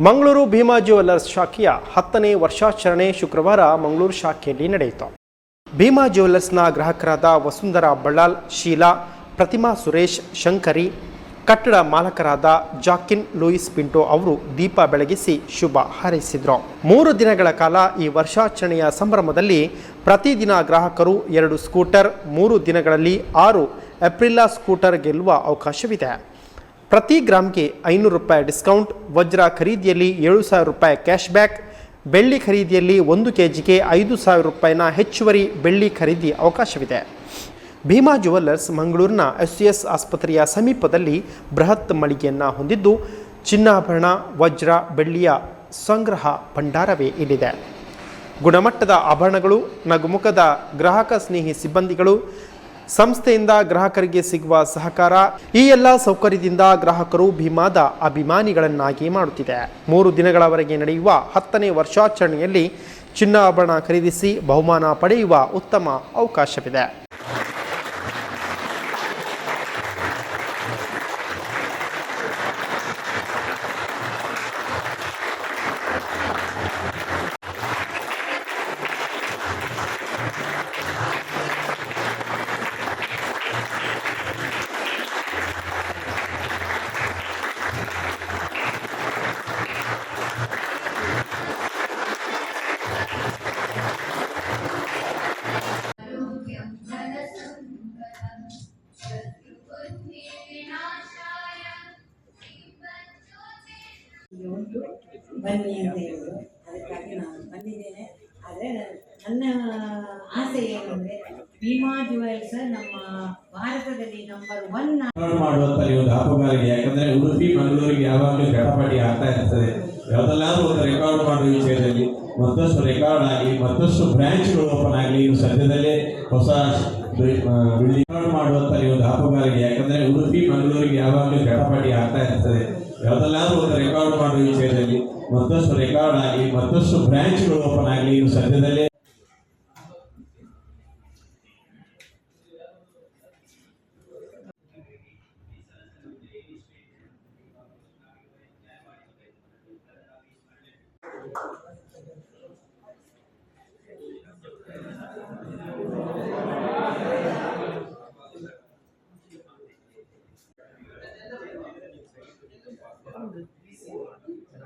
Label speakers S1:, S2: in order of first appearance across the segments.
S1: Mangaluru Bima jewellers ಶಾಖೆಯ ಹತ್ತನೇ ವರ್ಷಾಚರಣೆ ಶುಕ್ರವಾರ ಮಂಗಳೂರು ಶಾಖೆಯಲ್ಲಿ ನಡೆಯಿತು. ಭೀಮಾ ಜ್ಯುವೆಲ್ಲರ್ಸ್ನ ಗ್ರಾಹಕರಾದ ವಸುಂಧರಾ ಬಳ್ಳಾಲ್, ಶೀಲಾ, ಪ್ರತಿಮಾ ಸುರೇಶ್, ಶಂಕರಿ, ಕಟ್ಟಡ ಮಾಲಕರಾದ ಜಾಕಿನ್ ಲೂಯಿಸ್ ಪಿಂಟೋ ಅವರು ದೀಪ ಬೆಳಗಿಸಿ ಶುಭ ಹಾರೈಸಿದರು. ಮೂರು ದಿನಗಳ ಕಾಲ ಈ ವರ್ಷಾಚರಣೆಯ ಸಂಭ್ರಮದಲ್ಲಿ ಪ್ರತಿದಿನ ಗ್ರಾಹಕರು ಎರಡು ಸ್ಕೂಟರ್, ಮೂರು ದಿನಗಳಲ್ಲಿ ಆರು ಏಪ್ರಿಲ್ಲಾ ಸ್ಕೂಟರ್ ಗೆಲ್ಲುವ ಅವಕಾಶವಿದೆ. ಪ್ರತಿ ಗ್ರಾಮ್ಗೆ ಐನೂರು ರೂಪಾಯಿ ಡಿಸ್ಕೌಂಟ್, ವಜ್ರ ಖರೀದಿಯಲ್ಲಿ ಏಳು ಸಾವಿರ ರೂಪಾಯಿ ಕ್ಯಾಶ್ ಬ್ಯಾಕ್, ಬೆಳ್ಳಿ ಖರೀದಿಯಲ್ಲಿ ಒಂದು ಕೆ ಜಿಗೆ ಐದು ಸಾವಿರ ರೂಪಾಯಿನ ಹೆಚ್ಚುವರಿ ಬೆಳ್ಳಿ ಖರೀದಿ ಅವಕಾಶವಿದೆ. ಭೀಮಾ ಜುವೆಲ್ಲರ್ಸ್ ಮಂಗಳೂರಿನ ಎಸ್ ಎಸ್ ಆಸ್ಪತ್ರೆಯ ಸಮೀಪದಲ್ಲಿ ಬೃಹತ್ ಮಳಿಗೆಯನ್ನು ಹೊಂದಿದ್ದು, ಚಿನ್ನಾಭರಣ, ವಜ್ರ, ಬೆಳ್ಳಿಯ ಸಂಗ್ರಹ ಭಂಡಾರವೇ ಇಲ್ಲಿದೆ. ಗುಣಮಟ್ಟದ ಆಭರಣಗಳು, ನಗುಮುಖದ ಗ್ರಾಹಕ ಸ್ನೇಹಿ ಸಿಬ್ಬಂದಿಗಳು ಸಂಸ್ಥೆಯಿಂದ ಗ್ರಾಹಕರಿಗೆ ಸಿಗುವ ಸಹಕಾರ ಈ ಎಲ್ಲ ಸೌಕರ್ಯದಿಂದ ಗ್ರಾಹಕರು ಭೀಮಾದ ಅಭಿಮಾನಿಗಳನ್ನಾಗಿ ಮಾಡುತ್ತಿದೆ. ಮೂರು ದಿನಗಳವರೆಗೆ ನಡೆಯುವ ಹತ್ತನೇ ವರ್ಷಾಚರಣೆಯಲ್ಲಿ ಚಿನ್ನಾಭರಣ ಖರೀದಿಸಿ ಬಹುಮಾನ ಪಡೆಯುವ ಉತ್ತಮ ಅವಕಾಶವಿದೆ.
S2: ಉಂಟು ಬನ್ನಿ ಅಂತ ಹೇಳಿದ್ರು ಅದಕ್ಕಾಗಿ ನಾನು ಬಂದಿದ್ದೇನೆ. ಆದರೆ ನನ್ನ ಆಸೆ ಏನಂದರೆ ಭೀಮಾ ಜುವೆಲ್ಸ್ ನಮ್ಮ ಭಾರತದಲ್ಲಿ ನಂಬರ್ ಒನ್
S3: ಮಾಡುವಂತ ಒಂದು ಹಬ್ಬಗಾರಿಗೆ ಯಾಕಂದ್ರೆ ಉಡುಪಿ, ಮಂಗಳೂರಿಗೆ ಯಾವಾಗಲೂ ಗಡಪಾಟಿ ಆಗ್ತಾ ಇರ್ತದೆ. ಯಾವುದಲ್ಲಾದ್ರೂ ಒಂದು ರೆಕಾರ್ಡ್ ಮಾಡುವ ವಿಷಯದಲ್ಲಿ ಮತ್ತಷ್ಟು ರೆಕಾರ್ಡ್ ಆಗಿ, ಮತ್ತಷ್ಟು ಬ್ರಾಂಚ್ಗಳು ಓಪನ್ ಆಗಲಿ. ಇನ್ನು ಸದ್ಯದಲ್ಲೇ ಹೊಸ ರೆಕಾರ್ಡ್ ಮಾಡುವಂತ ಒಂದು ಹಬ್ಬಗಾರಿಗೆ ಯಾಕಂದ್ರೆ ಉಡುಪಿ, ಮಂಗಳೂರಿಗೆ ಯಾವಾಗಲೂ ಗಡಪಾಟಿ ಆಗ್ತಾ ಇರ್ತದೆ. ಯಾವುದಲ್ಲಾದ್ರೂ ಒಂದು ರೆಕಾರ್ಡ್ ಮಾಡುವ ವಿಷಯದಲ್ಲಿ ಮತ್ತಷ್ಟು ರೆಕಾರ್ಡ್ ಆಗಲಿ ಮತ್ತಷ್ಟು ಬ್ರಾಂಚ್ಗಳು ಓಪನ್ ಆಗಲಿ ಇನ್ನು ಸದ್ಯದಲ್ಲೇ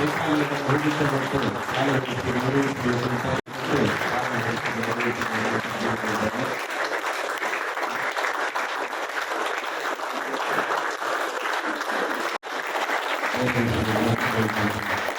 S3: వ్యవసాయం యొక్క భవిష్యత్తు ఆలోచించి నిర్వహించి Thank you.